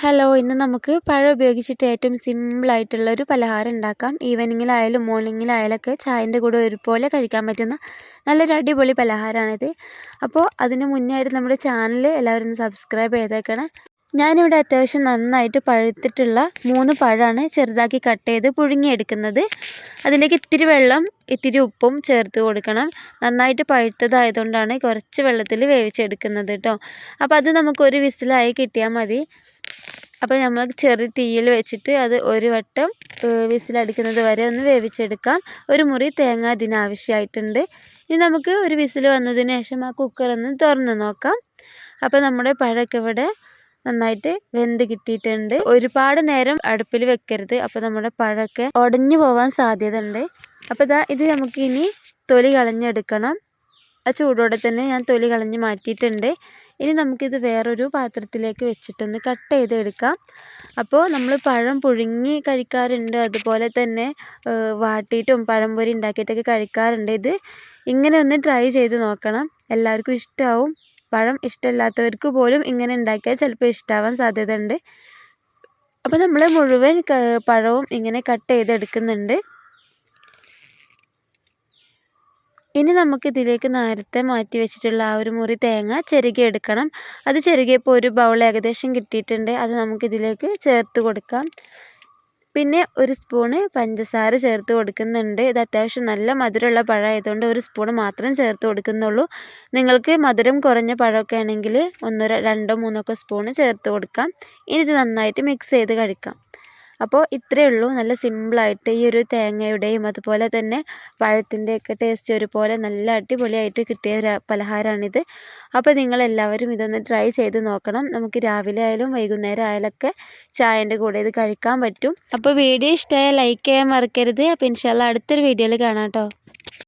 Hello ഇന്ന് നമുക്ക് പഴം ഉപയോഗിച്ചിട്ട് ഏറ്റവും സിമ്പിളായിട്ടുള്ള ഒരു പലഹാരം ഉണ്ടാക്കാം. ഈവനിങ്ങിലായാലും മോർണിംഗിലായാലൊക്കെ ചായന്റെ കൂടെ ഒരുപോലെ കഴിക്കാൻ പറ്റുന്ന നല്ലൊരു അടിപൊളി പലഹാരമാണിത്. അപ്പോൾ അതിന് മുന്നേ ആയിട്ട് നമ്മുടെ ചാനൽ എല്ലാവരും സബ്സ്ക്രൈബ് ചെയ്തേക്കണം. ഞാനിവിടെ അത്യാവശ്യം നന്നായിട്ട് പഴുത്തിട്ടുള്ള മൂന്ന് പഴമാണ് ചെറുതാക്കി കട്ട് ചെയ്ത് പുഴുങ്ങിയെടുക്കുന്നത്. അതിലേക്ക് ഇത്തിരി വെള്ളം ഇത്തിരി ഉപ്പും ചേർത്ത് കൊടുക്കണം. നന്നായിട്ട് പഴുത്തതായതുകൊണ്ടാണ് കുറച്ച് വെള്ളത്തിൽ വേവിച്ചെടുക്കുന്നത് കേട്ടോ അപ്പോൾ അത് നമുക്കൊരു വിസിലായി കിട്ടിയാൽ മതി. അപ്പോൾ നമ്മൾ ചെറിയ തീയിൽ വെച്ചിട്ട് അത് ഒരു വട്ടം വിസിലടിക്കുന്നത് വരെ ഒന്ന് വേവിച്ചെടുക്കാം. ഒരു മുറി തേങ്ങ അതിനാവശ്യമായിട്ടുണ്ട് ഇനി നമുക്ക് ഒരു വിസിൽ വന്നതിന് ശേഷം ആ കുക്കറൊന്ന് തുറന്ന് നോക്കാം. അപ്പോൾ നമ്മുടെ പഴമൊക്കെ ഇവിടെ നന്നായിട്ട് വെന്ത് കിട്ടിയിട്ടുണ്ട്. ഒരുപാട് നേരം അടുപ്പിൽ വെക്കരുത്. അപ്പോൾ നമ്മുടെ പഴമൊക്കെ ഉടഞ്ഞു പോവാൻ സാധ്യത ഉണ്ട് അപ്പോൾ ഇതാ ഇത് നമുക്ക് ഇനി തൊലി കളഞ്ഞെടുക്കണം. ആ ചൂടോടെ തന്നെ ഞാൻ തൊലി കളഞ്ഞ് മാറ്റിയിട്ടുണ്ട്. ഇനി നമുക്കിത് വേറൊരു പാത്രത്തിലേക്ക് വെച്ചിട്ടൊന്ന് കട്ട് ചെയ്തെടുക്കാം. അപ്പോൾ നമ്മൾ പഴം പുഴുങ്ങി കഴിക്കാറുണ്ട്. അതുപോലെ തന്നെ വാട്ടിയിട്ടും പഴംപൊരി ഉണ്ടാക്കിയിട്ടൊക്കെ കഴിക്കാറുണ്ട്. ഇത് ഇങ്ങനെ ഒന്ന് ട്രൈ ചെയ്ത് നോക്കണം. എല്ലാവർക്കും ഇഷ്ടമാവും പഴം ഇഷ്ടമില്ലാത്തവർക്ക് പോലും ഇങ്ങനെ ഉണ്ടാക്കിയാൽ ചിലപ്പോൾ ഇഷ്ടമാവാൻ സാധ്യതയുണ്ട്. അപ്പോൾ നമ്മൾ മുഴുവൻ പഴവും ഇങ്ങനെ കട്ട് ചെയ്തെടുക്കുന്നുണ്ട്. ഇനി നമുക്ക് ഇതിലേക്ക് നേരത്തെ മാറ്റി വെച്ചിട്ടുള്ള ആ ഒരു മുറി തേങ്ങ ചെരുകി എടുക്കണം. അത് ചെരുകിയപ്പോൾ ഒരു ബൗൾ ഏകദേശം കിട്ടിയിട്ടുണ്ട്. അത് നമുക്കിതിലേക്ക് ചേർത്ത് കൊടുക്കാം. പിന്നെ ഒരു സ്പൂണ് പഞ്ചസാര ചേർത്ത് കൊടുക്കുന്നുണ്ട്. ഇത് അത്യാവശ്യം നല്ല മധുരമുള്ള പഴമായതുകൊണ്ട് ഒരു സ്പൂൺ മാത്രം ചേർത്ത് കൊടുക്കുന്നുള്ളൂ. നിങ്ങൾക്ക് മധുരം കുറഞ്ഞ പഴമൊക്കെ ആണെങ്കിൽ ഒന്നോ രണ്ടോ മൂന്നോ ഒക്കെ സ്പൂണ് ചേർത്ത് കൊടുക്കാം. ഇനി ഇത് നന്നായിട്ട് മിക്സ് ചെയ്ത് കഴിക്കാം. അപ്പോൾ ഇത്രയേ ഉള്ളൂ. നല്ല സിമ്പിളായിട്ട് ഈ ഒരു തേങ്ങയുടെയും അതുപോലെ തന്നെ പഴത്തിന്റെയൊക്കെ ടേസ്റ്റ് ഒരുപോലെ നല്ല അടിപൊളിയായിട്ട് കിട്ടിയ ഒരു പലഹാരമാണിത് അപ്പോൾ നിങ്ങളെല്ലാവരും ഇതൊന്ന് ട്രൈ ചെയ്ത് നോക്കണം. നമുക്ക് രാവിലെ ആയാലും വൈകുന്നേരം ആയാലൊക്കെ ചായന്റെ കൂടെ ഇത് കഴിക്കാൻ പറ്റും. അപ്പോൾ വീഡിയോ ഇഷ്ടമായാൽ ലൈക്ക് ചെയ്യാൻ മറക്കരുത്. അപ്പോൾ ഇൻഷാല്ല അടുത്തൊരു വീഡിയോയിൽ കാണാം കേട്ടോ